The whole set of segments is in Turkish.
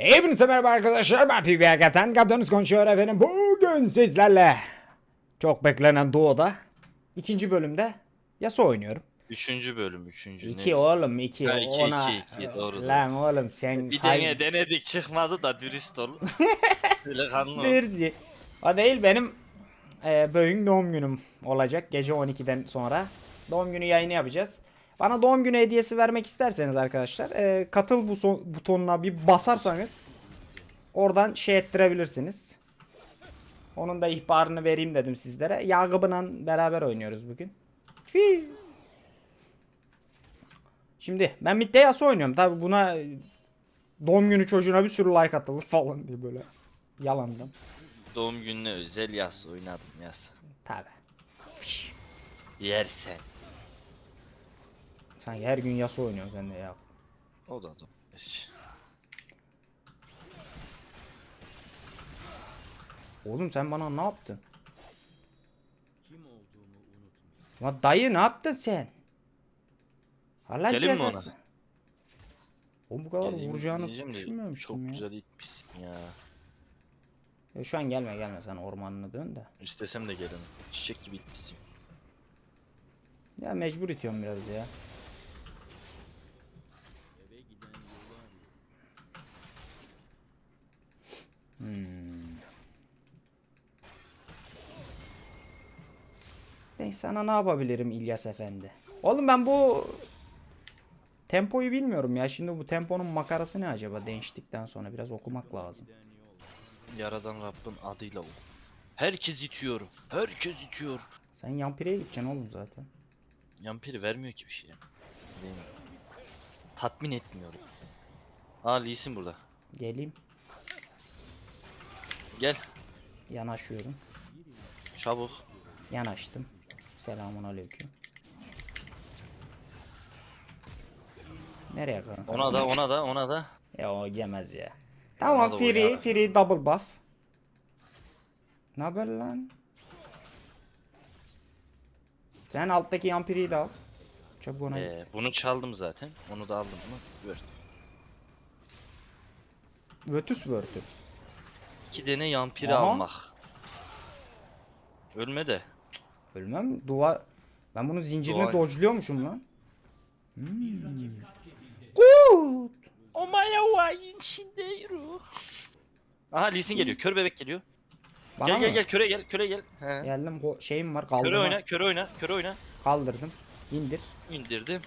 Hepinize merhaba arkadaşlar. Ben Kaptan Kaptanınız konuşuyor efendim. Bugün sizlerle Çok beklenen Doğu'da ikinci bölümde Yasuo oynuyorum. Üçüncü bölüm, üçüncü. İki ne? oğlum iki. Ha, iki, ona iki, iki, doğru, Lan oğlum sen Bir say- dene denedik çıkmadı da dürüst ol. Böyle kanlı ol. O değil benim e, bugün doğum günüm olacak. Gece 12'den sonra Doğum günü yayını yapacağız Bana doğum günü hediyesi vermek isterseniz arkadaşlar e, Katıl bu butonuna bir basarsanız Oradan şey ettirebilirsiniz Onun da ihbarını vereyim dedim sizlere Yagıb'la beraber oynuyoruz bugün Fii. Şimdi ben midde Yasuo oynuyorum tabi buna e, Doğum günü çocuğuna bir sürü like atılır falan diye böyle Yalandan Doğum gününe özel yaz oynadım yaz. Tabi. Yersen. Sanki her gün Yasuo oynuyorsun sen de ya. O da da. Oğlum sen bana ne yaptın? Lan dayı ne yaptın sen? Allah Gelin mi ona? Oğlum bu kadar Geleyim vuracağını düşünmemiştim Çok ya. güzel itmişsin ya. Ya Şu an gelme gelme sen ormanına dön de. İstesem de gelemem. Çiçek gibi itmişsin. Ya mecbur itiyorum biraz ya. Hmm. Ben sana ne yapabilirim İlyas Efendi? Oğlum ben bu tempoyu bilmiyorum ya. Şimdi bu temponun makarası ne acaba değiştikten sonra biraz okumak lazım. Yaradan Rabbin adıyla ol. Herkes itiyor. Herkes itiyor. Sen Yampire'ye gideceksin oğlum zaten. Yampiri vermiyor ki bir şey. Değil mi? Tatmin etmiyor. Aa Lee Sin burada. Geleyim. Gel. Yanaşıyorum. Çabuk. Yanaştım. Selamun aleyküm. Nereye kanka? Ona da ona da ona da. Ya o yemez ya. Tamam free free double buff. Ne haber lan? Sen alttaki yampiriyi de al. Çabuk ona. Ee, bunu çaldım zaten. Onu da aldım mı? Ver. Vötüs vörtü. İki tane yampiri Aha. almak. Ölme de. Ölmem. Duvar. Ben bunun zincirini Duvar. dodge'luyormuşum lan. Hmm. Good. Omaya wayin shinderu. Aha Lee Sin geliyor. Kör bebek geliyor. Bana gel mı? gel gel köre gel köre gel. He. Geldim. Ko- şeyim var. Köre Kaldırma. oyna, köre oyna, köre oyna. Kaldırdım. İndir. İndirdim.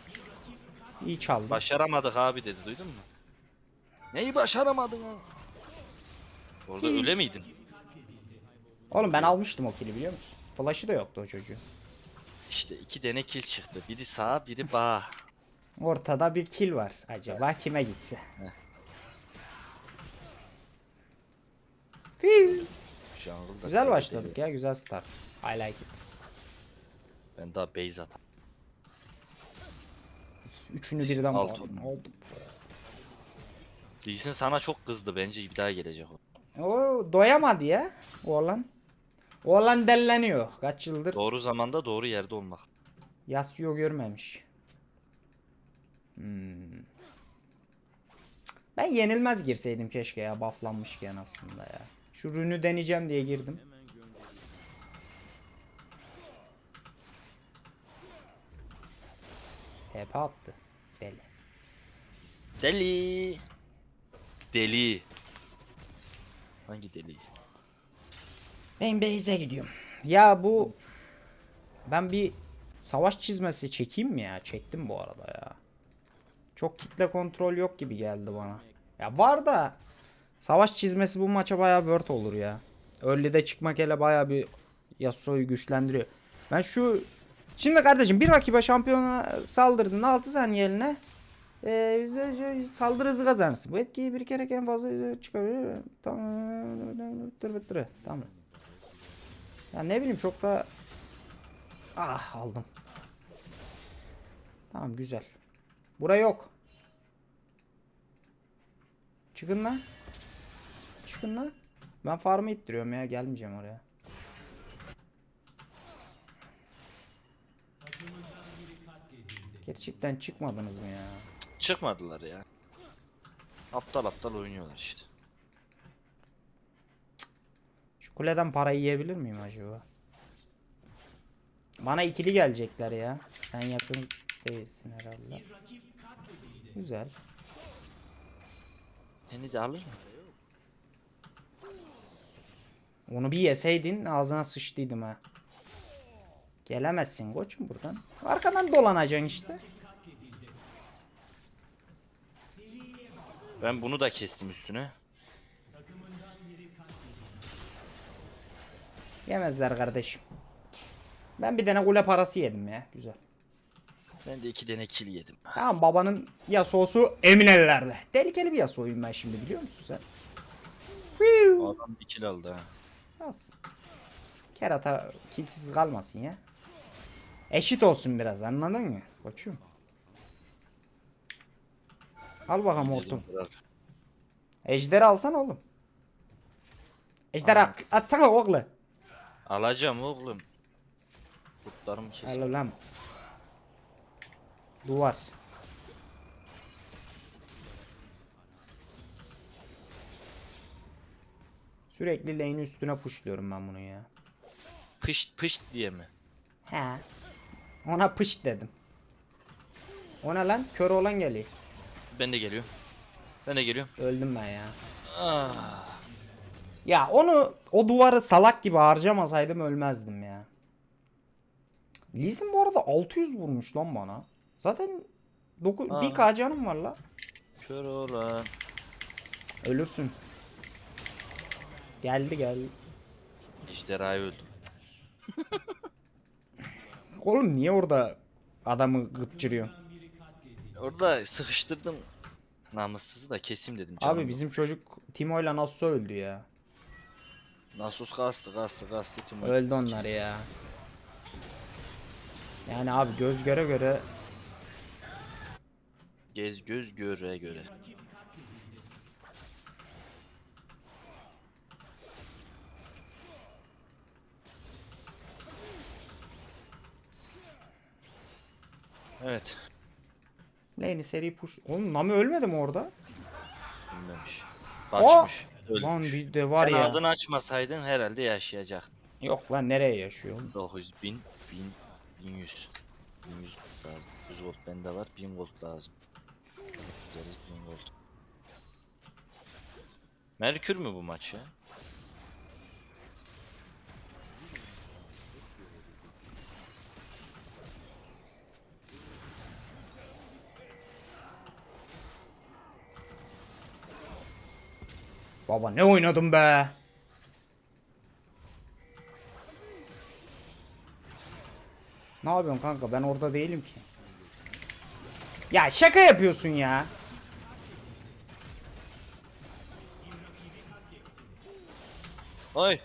İyi çaldı. Başaramadık abi dedi duydun mu? Neyi başaramadın ha? Orada öyle miydin? Oğlum ben almıştım o kili biliyor musun? Flash'ı da yoktu o çocuğun. İşte iki tane kill çıktı. Biri sağa, biri bağa. Ortada bir kill var. Acaba kime gitse? Jungle da Güzel başladık ya güzel start. I like it. Ben daha base atam. Üçünü birden Alt aldım. oldu. Oldu. Lee Sin sana çok kızdı bence bir daha gelecek o. O doyamadı ya oğlan. Oğlan delleniyor. Kaç yıldır Doğru zamanda doğru yerde olmak. Yasuo görmemiş. Hmm. Ben yenilmez girseydim keşke ya bufflanmışken aslında ya. Şu rünü deneyeceğim diye girdim. TP attı. Deli. Deli. Deli. Hangi deli? Ben base'e gidiyorum. Ya bu ben bir savaş çizmesi çekeyim mi ya? Çektim bu arada ya. Çok kitle kontrol yok gibi geldi bana. Ya var da savaş çizmesi bu maça bayağı word olur ya. Early'de çıkmak hele bayağı bir Yasuo'yu güçlendiriyor. Ben şu Şimdi kardeşim bir rakibe şampiyona saldırdın 6 saniyeliğine ee, saldırı hızı kazanırsın. Bu etkiyi bir kere en fazla çıkabilir. Tamam. Dur dur. Tamam. Ya ne bileyim çok da Ah aldım. Tamam güzel. Bura yok. Çıkın lan. Çıkın lan. Ben farmı ittiriyorum ya gelmeyeceğim oraya. Gerçekten çıkmadınız mı ya? Çıkmadılar ya. Aptal aptal oynuyorlar işte. Şu kuleden para yiyebilir miyim acaba? Bana ikili gelecekler ya. Sen yakın değilsin herhalde. Güzel. Seni de alır mı? Onu bir yeseydin ağzına sıçtıydım ha. Gelemezsin koçum buradan. Arkadan dolanacaksın işte. Ben bunu da kestim üstüne. Yemezler kardeşim. Ben bir tane kule parası yedim ya. Güzel. Ben de iki tane kill yedim. Tamam babanın Yasuo'su emin ellerde. Tehlikeli bir Yasuo'yum ben şimdi biliyor musun sen? Adam bir kill aldı ha. Az. Kerata kilsiz kalmasın ya. Eşit olsun biraz anladın mı? Koçum. Al bakalım hortum. Ejderi alsan oğlum. Ejder at, atsana oğlu. Alacağım oğlum. Kurtlarımı kes. Al lan. Duvar. Sürekli lane'in üstüne pushluyorum ben bunu ya. Pışt pışt diye mi? He. Ona pış dedim. Ona lan kör olan geliyor. Ben de geliyorum. Ben de geliyorum. Öldüm ben ya. Ah. Ya onu o duvarı salak gibi harcamasaydım ölmezdim ya. Lee Sin bu arada 600 vurmuş lan bana. Zaten 9 Aa. 1k canım var la. Kör olan. Ölürsün. Geldi geldi. Ejderhayı öldüm. Oğlum niye orada adamı gıpçırıyorsun? Orada sıkıştırdım. Namussuzu da keseyim dedim. canım Abi bizim çocuk Timo'yla nasıl öldü ya? Nasus kastı kastı kastı Timur. Öldü onlar ya. Yani abi göz göre göre Gez göz göre göre. Evet. Lane'i seri push. Oğlum Nami ölmedi mi orada? Bilmemiş. Kaçmış. Ölmüş. Lan bir de var Sen ya. ağzını açmasaydın herhalde yaşayacak. Yok lan nereye yaşıyor? oğlum? 900 bin, 1000, 1100. 1100 lazım. 100 gold bende var, 1000 gold lazım. Gideriz 1000 gold. Merkür mü bu maç ya? Baba ne oynadım be? Ne yapıyorsun kanka? Ben orada değilim ki. Ya şaka yapıyorsun ya. Oy!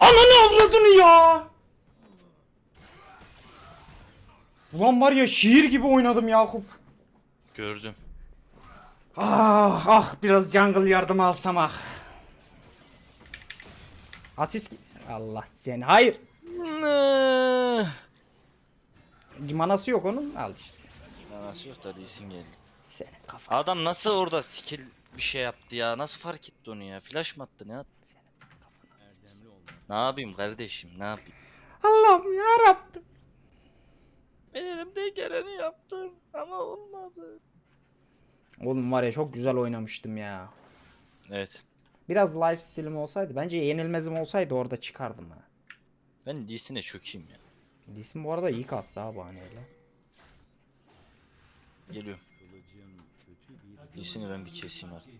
Ananı avradını ya. Ulan var ya şiir gibi oynadım Yakup. Gördüm. Ah ah biraz jungle yardım alsam ah. Asist Allah seni. Hayır. Manası yok onun. Al işte. Nasıl yok da Lee geldi. Senin kafan. Adam nasıl orada skill bir şey yaptı ya? Nasıl fark etti onu ya? Flash mı attı ne attı? Ne yapayım kardeşim ne yapayım? Allah'ım ya Rabbim. Ben elimden geleni yaptım ama olmadı. Oğlum var ya çok güzel oynamıştım ya. Evet. Biraz life stilim olsaydı bence yenilmezim olsaydı orada çıkardım ha. Ben Lee'sine çökeyim ya. Lisin bu arada iyi kastı ha bahaneyle. Geliyorum. Lee'sini ben bir keseyim artık.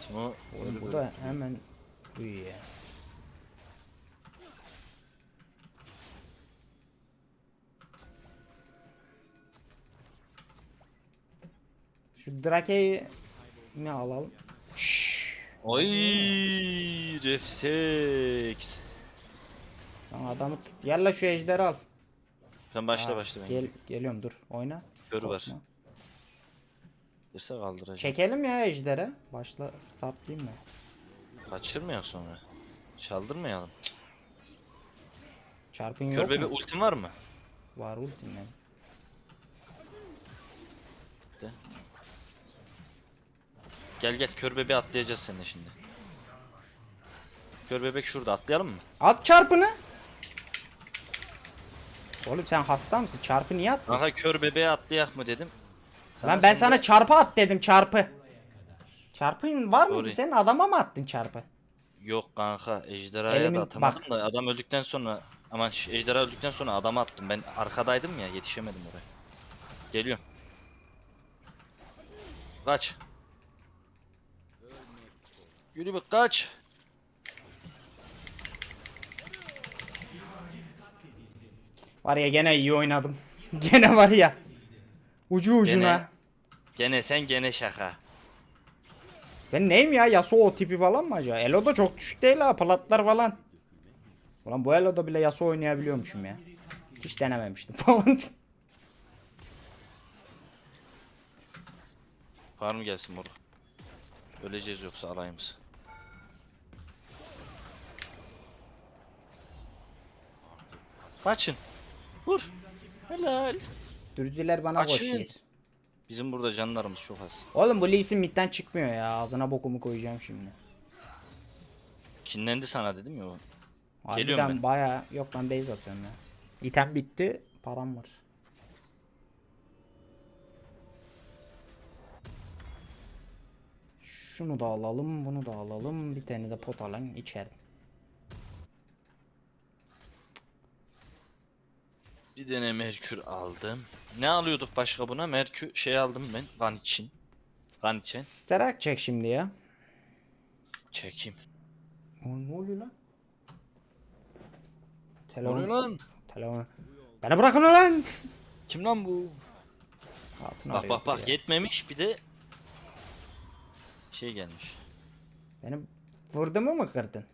Timo Oğlum bu da hemen uyuyor Şu Drake'yi ne alalım? Şşş. Oy refseks. Lan adamı tut. Gel la şu ejderi al. Sen başla Ha, başla ben. Gel, geliyorum dur oyna. Körü var. Korkma. Gelirse kaldıracağım. Çekelim ya ejdere. Başla startlayayım mı? Kaçırmayalım sonra. Çaldırmayalım. Çarpın yok Kör bebe mu? ultim var mı? Var ultim benim. Gel gel kör bebeği atlayacağız seninle şimdi. Kör bebek şurada atlayalım mı? At çarpını. Oğlum sen hasta mısın? Çarpı niye attın? Aha kör bebeğe atlayak mı dedim. Lan ben sen sana çarpı at dedim çarpı. Çarpın var mıydı Doğru. senin adama mı attın çarpı? Yok kanka ejderhaya Elimin- da atamadım bak. da adam öldükten sonra aman ejderha öldükten sonra adama attım. Ben arkadaydım ya yetişemedim oraya. Geliyorum. Kaç. Yürü bak kaç. Var ya gene iyi oynadım. gene var ya. Ucu ucuna. Gene. Gene sen gene şaka. Ben neyim ya Yasuo tipi falan mı acaba? Elo da çok düşük değil ha platlar falan. Ulan bu Elo'da bile Yasuo oynayabiliyormuşum ya. Hiç denememiştim falan. Farm gelsin moruk. Öleceğiz yoksa alayımız. Kaçın. Vur. Helal. Dürüzüler bana Kaçın. koşuyor. Bizim burada canlarımız çok az. Oğlum bu Lee Sin midden çıkmıyor ya. Ağzına bokumu koyacağım şimdi. Kinlendi sana dedim ya. Geliyorum Harbiden ben. baya yok ben base atıyorum ya. İtem bitti. Param var. Şunu da alalım, bunu da alalım. Bir tane de pot alalım içerim. Bir tane Merkür aldım. Ne alıyorduk başka buna? Merkür şey aldım ben. Kan için. Kan için. Sterak çek şimdi ya. Çekeyim. Oğlum ne oluyor lan? Ne oluyor Telefon. lan? Telefon. Beni bırakın lan. Kim lan bu? Hatun Bak bak bak ya. yetmemiş bir de şey gelmiş. Benim vurdumu mu kırdın?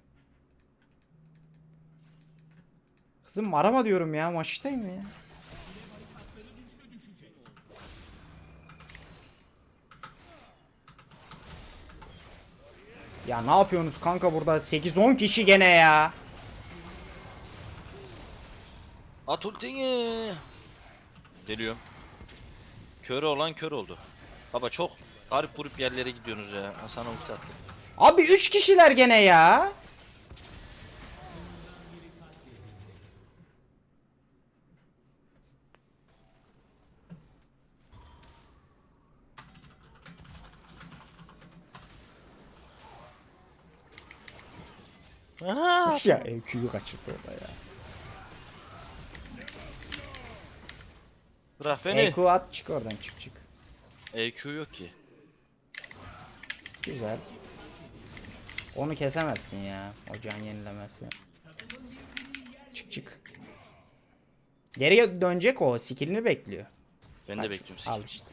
Kızım arama diyorum ya maçtayım ya. Ya ne yapıyorsunuz kanka burada 8-10 kişi gene ya. At ultini. Geliyor. Kör olan kör oldu. Baba çok garip grup yerlere gidiyorsunuz ya. Ha, Sana ulti attım. Abi 3 kişiler gene ya. Aha! ya EQ'yu kaçırdı orada ya. Bırak beni. EQ at çık oradan çık çık. EQ yok ki. Güzel. Onu kesemezsin ya. O can yenilemesi. Çık çık. Geriye dönecek o. Skillini bekliyor. Ben de Kaç. bekliyorum. Al skill. işte.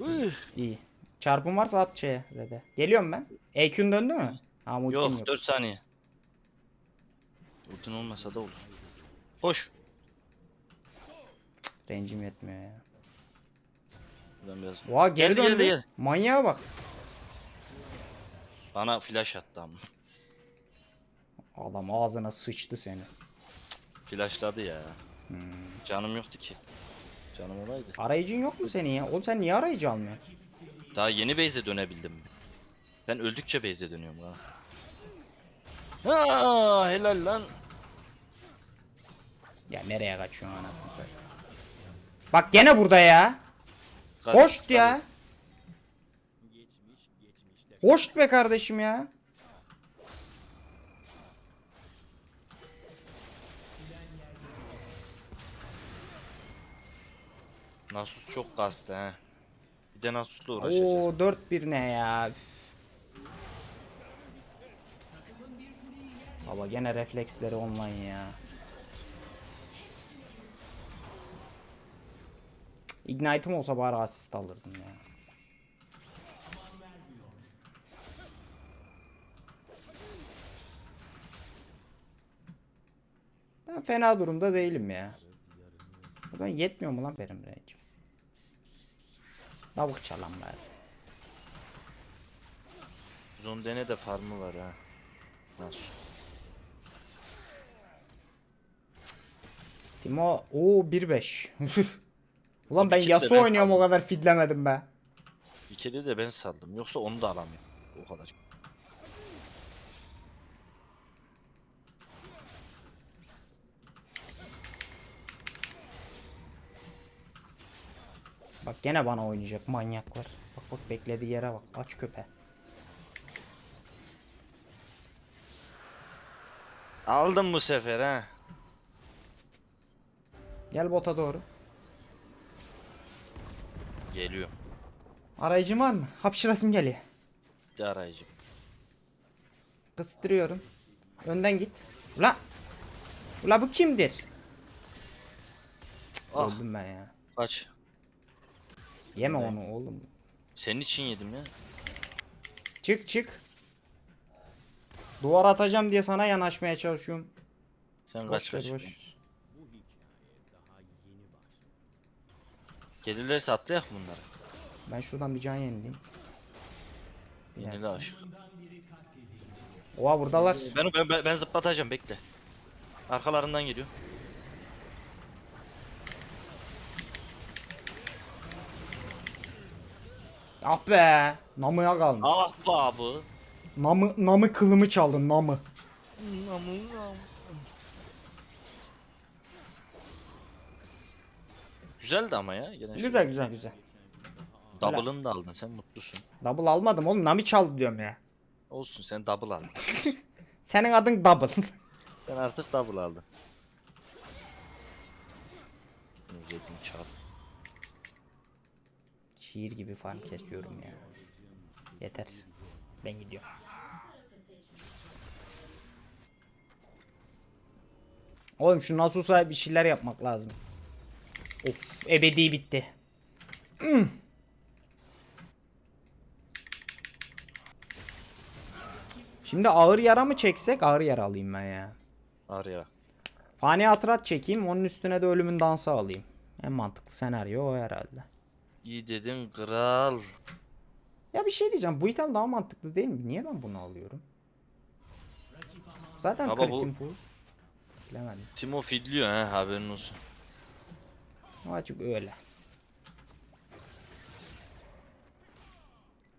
Üh. İyi. Çarpım varsa at şeye. Rede. Geliyorum ben. EQ'un döndü mü? Ama ultim Yok, yok. 4 saniye. Ultin olmasa da olur. Koş. Range'im yetmiyor ya. Buradan biraz. Oha geri Geldi, döndü. geldi, geldi. Manyağa bak. Bana flash attı ama. Adam ağzına sıçtı seni. Flashladı ya. Hmm. Canım yoktu ki. Canım olaydı. Arayıcın yok mu senin ya? Oğlum sen niye arayıcı almıyorsun? Daha yeni base'e dönebildim. Ben öldükçe base'e dönüyorum ha. Ha, helal lan. Ya nereye kaçıyorsun anasını satayım. Bak gene burada ya. Hoşt ya. Hoşt be kardeşim ya. Nasus çok kastı he. Bir de Nasus'la uğraşacağız. Oo 4-1 ne ya. Üf. Baba gene refleksleri online ya. Ignite'ım olsa bari asist alırdım ya. Ben fena durumda değilim ya. Buradan yetmiyor mu lan benim range'im? Tavuk çalan bari. Zondene de farmı var ha. Nasus. Timo o 1-5. Ulan ben Yasuo ben oynuyorum o kadar fidlemedim be. Kere de ben saldım. Yoksa onu da alamıyorum. O kadar. Bak gene bana oynayacak manyaklar. Bak bak beklediği yere bak. Aç köpe. Aldım bu sefer ha. Gel bota doğru. Geliyor. Arayıcın var mı? Hapşırasım geliyor. Bir arayıcı. Kıstırıyorum. Önden git. Ula. Ula bu kimdir? Ah Öldüm ben ya. kaç. Yeme Ne? onu oğlum. Senin için yedim ya. Çık çık. Duvar atacağım diye sana yanaşmaya çalışıyorum. Sen Boş kaç ver, kaç. boş. Gelirlerse atlayak bunları. Ben şuradan bir can yenileyim. Dakika. aşık. Oha buradalar. Ben, ben, ben, ben zıplatacağım bekle. Arkalarından geliyor. Ah be. Namıya kalmış. Ah be abi. Namı, namı kılımı çaldın namı. Güzeldi ama ya. Gene Güzel güzel güzel. Double'ını da aldın sen mutlusun. Double almadım oğlum nami çaldı diyorum ya. Olsun sen double aldın. Senin adın double. sen artık double aldın. Yedin çal. Şiir gibi farm kesiyorum ya. Yeter. Ben gidiyorum. Oğlum şu Nasus'a bir şeyler yapmak lazım. Ebedi bitti. Hmm. Şimdi ağır yara mı çeksek? Ağır yara alayım ben ya. Araya. Fani hatırat çekeyim. Onun üstüne de ölümün dansı alayım. En mantıklı senaryo o herhalde. İyi dedin kral. Ya bir şey diyeceğim. Bu item daha mantıklı değil mi? Niye ben bunu alıyorum? Zaten Baba bu- kritim full. Bilemedim. Timo fidliyor ha haberin olsun. Açık öyle.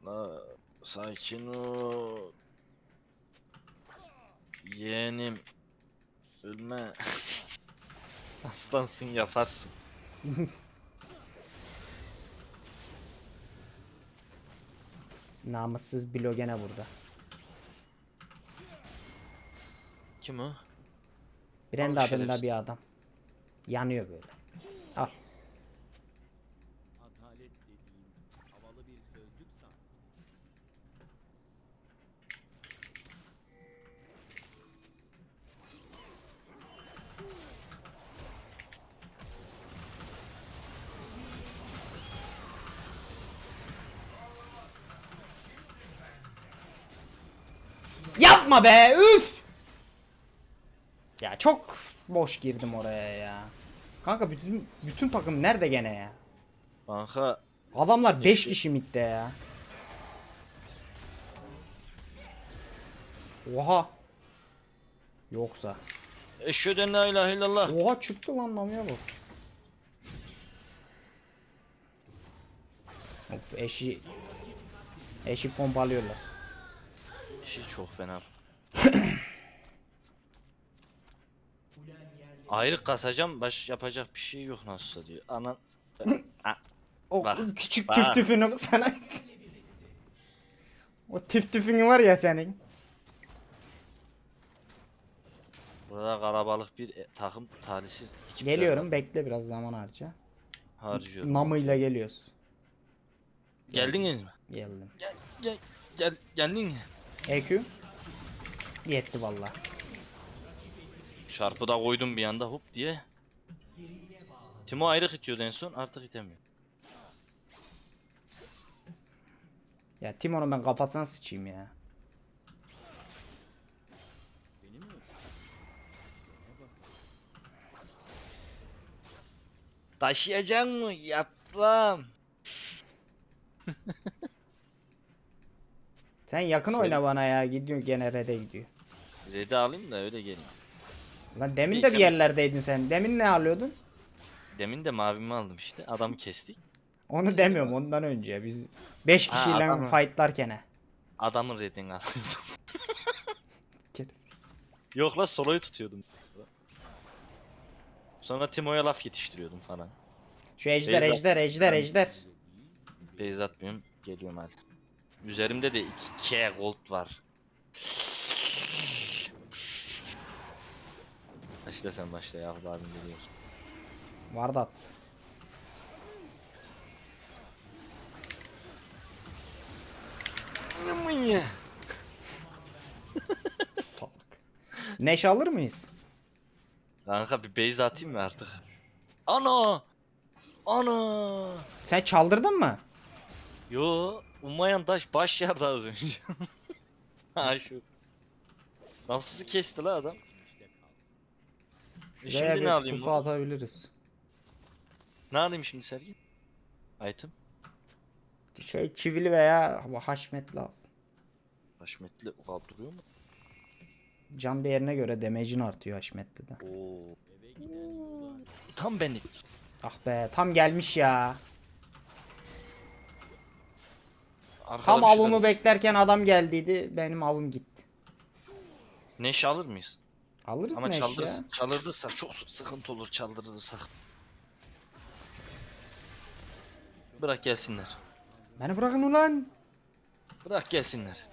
La, sakin ol. Yeğenim. Ölme. Aslansın yaparsın. Namussuz Bilo gene burada. Kim o? Brenda Al adında şerefsiz. bir adam. Yanıyor böyle. Yapma be! Üf! Ya çok boş girdim oraya ya. Kanka bütün bütün takım nerede gene ya? Kanka Adamlar 5 Eşi- kişi midde ya. Oha. Yoksa. eşhedü la ilahe illallah. Oha çıktı lan namıya bak. Of eşi eşi pompalıyorlar. Şey çok fena. Ayrı kasacağım baş yapacak bir şey yok nasılsa diyor. Anan A- O Bak, küçük bak. tüf tüfünü sana. o tüf tüfün var ya senin. Burada kalabalık bir e, takım talihsiz ekipler Geliyorum bekle biraz zaman harca. harcıyorum. Namıyla geliyoruz. Geldiniz mi? Geldim. Gel gel gel geldin mi? EQ. Yetti valla. Çarpı da koydum bir anda hop diye. Timo ayrı itiyordu en son artık itemiyor. Ya Timon'un ben kafasına sıçayım ya. Taşıyacak mı? Yapram. Sen yakın Sen- oyna bana ya. Gidiyor gene red'e gidiyor. Red'i alayım da öyle geleyim. Lan demin de bir yerlerdeydin sen. Demin ne alıyordun? Demin de mavimi aldım işte. Adamı kestik. Onu demiyorum ondan önce. Biz 5 Ha, kişiyle adamı. fightlarken he. Adamın redini alıyordum. Yok la soloyu tutuyordum. Sonra Timo'ya laf yetiştiriyordum falan. Şu ejder Beyza- ejder ejder ejder. Beyz atmıyorum. Geliyorum hadi. Üzerimde de 2K gold var. Başla sen başla ya abim geliyor. Vardat. Neş alır mıyız? Kanka bir base atayım mı artık? Ana! Ana! Sen çaldırdın mı? Yo, ummayan taş baş yerde az önce. ha şu. Nasıl kesti la adam? E Şuraya şimdi bir ne alayım pusu bu? atabiliriz. Ne alayım şimdi Sergin? Item. Şey çivili veya haşmetli al. Haşmetli kaldırıyor mu? Can değerine göre damage'in artıyor haşmetli de. Oo. Tam benlik. Ah be tam gelmiş ya. Arkada Tam bir şeyler- avımı beklerken adam geldiydi. Benim avım gitti. Neş alır mıyız? Alırız Ama Neş ya. çaldırırsak çok sıkıntı olur çaldırırsak. Bırak gelsinler. Beni bırakın ulan. Bırak gelsinler.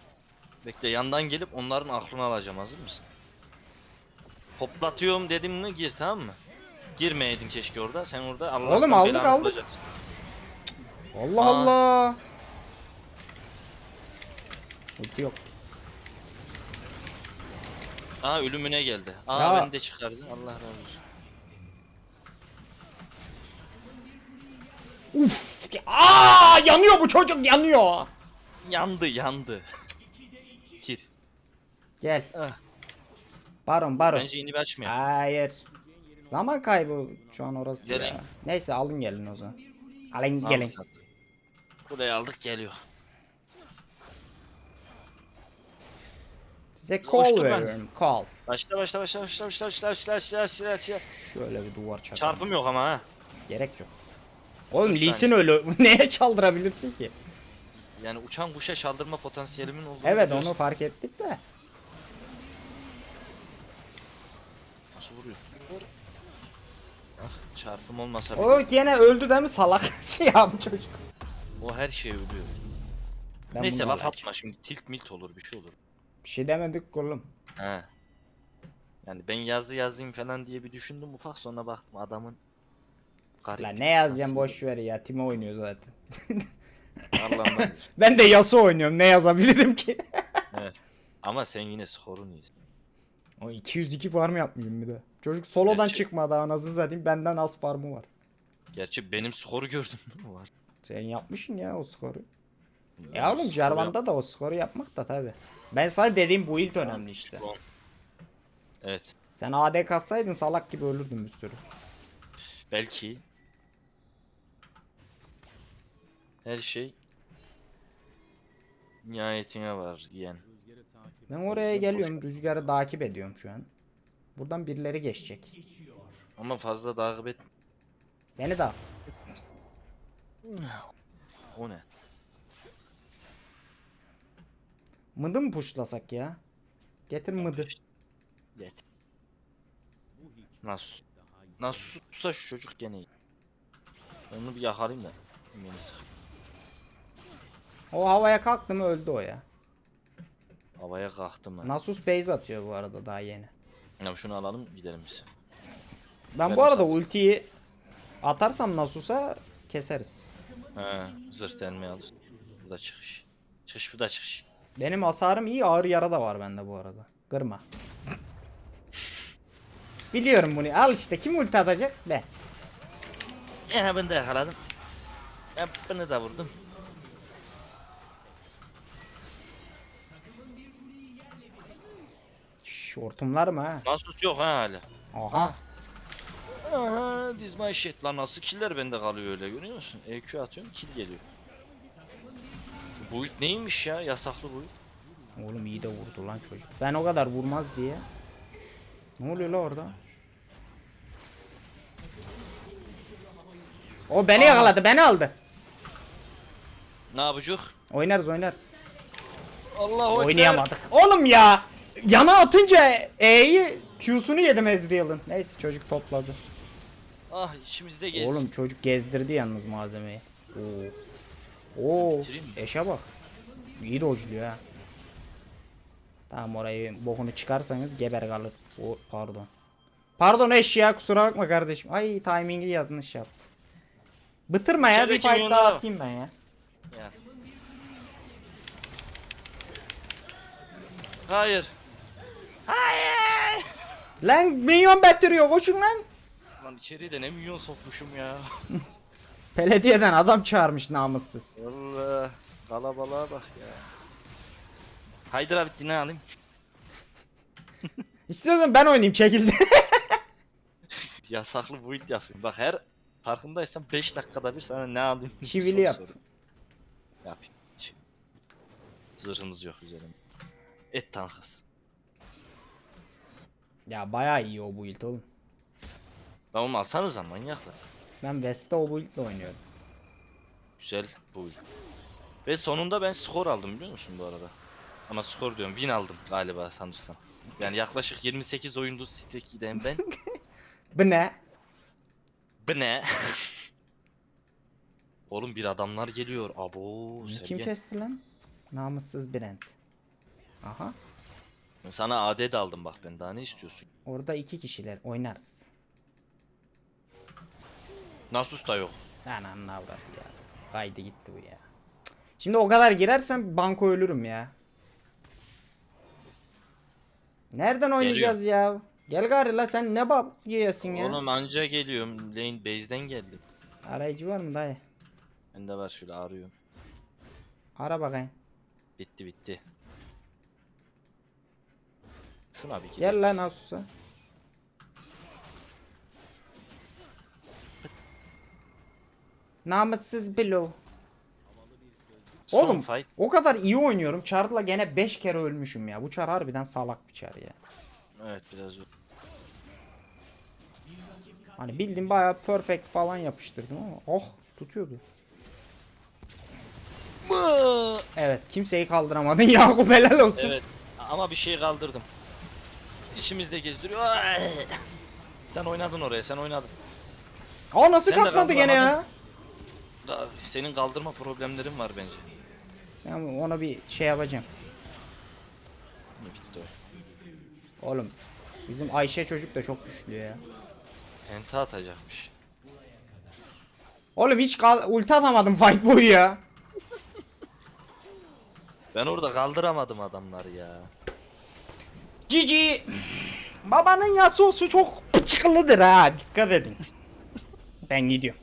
Bekle yandan gelip onların aklını alacağım hazır mısın? Hoplatıyorum dedim mi gir tamam mı? Girmeyeydin keşke orada. Sen orada Allah'tan Oğlum, aldık, belanı aldık. bulacaksın. Allah Aa. Allah. Ulti yok. Aa ölümüne geldi. Aa Ya. beni de çıkardı. Allah razı olsun. Uf. Aa yanıyor bu çocuk yanıyor. Yandı yandı. Tir. Gel. Ah, Baron baron. bence bir açmayalım. Hayır. Zaman kaybı şu an orası Gelin. ya. Neyse alın gelin o zaman. Alın Aldık gelin. Buraya aldık geliyor. Size call Koştum ben. veriyorum. Call. Başla başla başla başla başla başla başla başla başla başla Şöyle bir duvar çakalım. Çarpım yok ama ha. Gerek yok. Oğlum Dur Lee. Sin öyle neye çaldırabilirsin ki? Yani uçan kuşa çaldırma potansiyelimin olduğunu Evet biliyorsun. onu fark ettik de. Nasıl vuruyor? Vur. Ah çarpım olmasa bile. O gene öldü değil mi salak? ya bu çocuk. O her şey ölüyor. Ben Neyse bunu laf atma şimdi tilt milt olur bir şey olur. Bir şey demedik oğlum. He. Yani ben yazı yazayım falan diye bir düşündüm ufak sonra baktım adamın garip. Lan ne yazacağım boş ver ya. Timo oynuyor zaten. Allah'ım Ben de Yasuo oynuyorum. Ne yazabilirim ki? evet. Ama sen yine skorun iyisin. o 202 farm yapmayayım bir de. Çocuk solodan Gerçi- çıkmadı anasını satayım. Benden az farmı var. Gerçi benim skoru gördün mü var? Sen yapmışsın ya o skoru. Ya oğlum skoru Jarvan'da da o skoru yapmak da tabi. Ben sana dediğim build önemli işte. Evet. Sen AD kassaydın salak gibi ölürdün bir sürü. Belki her şey nihayetine var diyen. Ben oraya geliyorum rüzgarı takip ediyorum şu an. Buradan birileri geçecek. Ama fazla takip et. Beni de al. O ne? Mıdı mı puşlasak ya? Getir mıdı. Bu hikaye Nasıl? Nasıl tutsa şu çocuk gene iyi. Onu bir yakalayayım da. O havaya kalktı mı öldü o ya. Havaya kalktım ben. Nasus base atıyor bu arada daha yeni. Ya şunu alalım gidelim biz. Ben bu Benim arada zaten. ultiyi atarsam Nasus'a keseriz. He, zırh delme alır. Bu da çıkış. Çıkış bu da çıkış. Benim hasarım iyi ağır yara da var bende bu arada. Kırma. Biliyorum bunu. Al işte kim ulti atacak? Ben. Ya ben de yakaladım. Ben bunu da vurdum. Şş, hortumlar mı ha? Nasus yok ha hala. Aha. Aha dizme shit lan nasıl killer bende kalıyor öyle görüyor musun? EQ atıyorum kill geliyor. Bu build neymiş ya yasaklı build. Oğlum iyi de vurdu lan çocuk. Ben o kadar vurmaz diye. Ne oluyor la orada? O beni yakaladı, beni aldı. Ne yapacak? Oynarız oynarız. Allah Oynayamadık. Oğlum ya! Yana atınca E'yi Q'sunu yedim Ezreal'ın. Neyse çocuk topladı. Ah içimizde gez. Oğlum çocuk gezdirdi yalnız malzemeyi. Oo. Oo. Bitireyim mi? Eşe bak. İyi dojluyor ha. Tamam orayı bokunu çıkarsanız geber kalır. O, pardon. Pardon eş ya kusura bakma kardeşim. Ay timingi yanlış yaptı. Bıtırma ya bir İçerideki fight daha atayım ben ya. Ya. Hayır. Hayır. Lan minyon betiriyor koşun lan. Lan içeriye de ne milyon sokmuşum ya. Belediyeden adam çağırmış namussuz. Allah. Kalabalığa bak ya. Haydar abi ne alayım? İstiyorsan ben oynayayım çekildi. Yasaklı build yapayım. Bak her farkındaysan 5 dakikada bir sana ne alayım? Çivili yap. soru. Yapayım. Zırhımız yok üzerimde. Et tankız. ya bayağı iyi o build oğlum. Ben onu alsanıza manyaklar. Ben West'te o build'le oynuyorum. Güzel build. Ve sonunda ben skor aldım biliyor musun bu arada? Ama skor diyorum win aldım galiba sanırsam. Yani yaklaşık 28 oyundu Steaky'den ben. Bu ne? Bu ne? Oğlum bir adamlar geliyor. Abo Kim Sergen. kesti lan? Namussuz Brent. Aha. Sana AD de aldım bak ben daha ne istiyorsun? Orada iki kişiler oynarız. Nasus da yok. Lan anla ya. Kaydı gitti bu ya. Şimdi o kadar girersem banko ölürüm ya. Nereden oynayacağız ya? Gel gari la sen ne bab yiyorsun ya? Oğlum anca geliyorum. Lane base'den geldim. Arayıcı var mı dayı? Bende var şöyle arıyorum. Ara bakayım. Bitti bitti. Şuna bir gidelim. Gel lan Asus'a. Namussuz. Son Oğlum fight. o kadar iyi oynuyorum. Char'la gene 5 kere ölmüşüm ya. Bu Char harbiden salak bir Char ya. Evet biraz o- Hani bildiğim bayağı perfect falan yapıştırdım ama oh tutuyordu. Evet kimseyi kaldıramadın Yakup helal olsun. Evet. Ama bir şey kaldırdım. İçimizde gezdiriyor. Ay! Sen oynadın oraya, sen oynadın. Aa nasıl Sen de kalkmadı gene ya? kaldıramadın. Da- Senin kaldırma problemlerin var bence. Yani ona bir şey yapacağım. Bitti o. Oğlum bizim Ayşe çocuk da çok güçlü ya. Penta atacakmış. Oğlum hiç kal ulti atamadım fight boyu ya. Ben orada kaldıramadım adamları ya. Cici. Babanın Yasuo'su çok pıçkılıdır ha dikkat edin. Ben gidiyorum.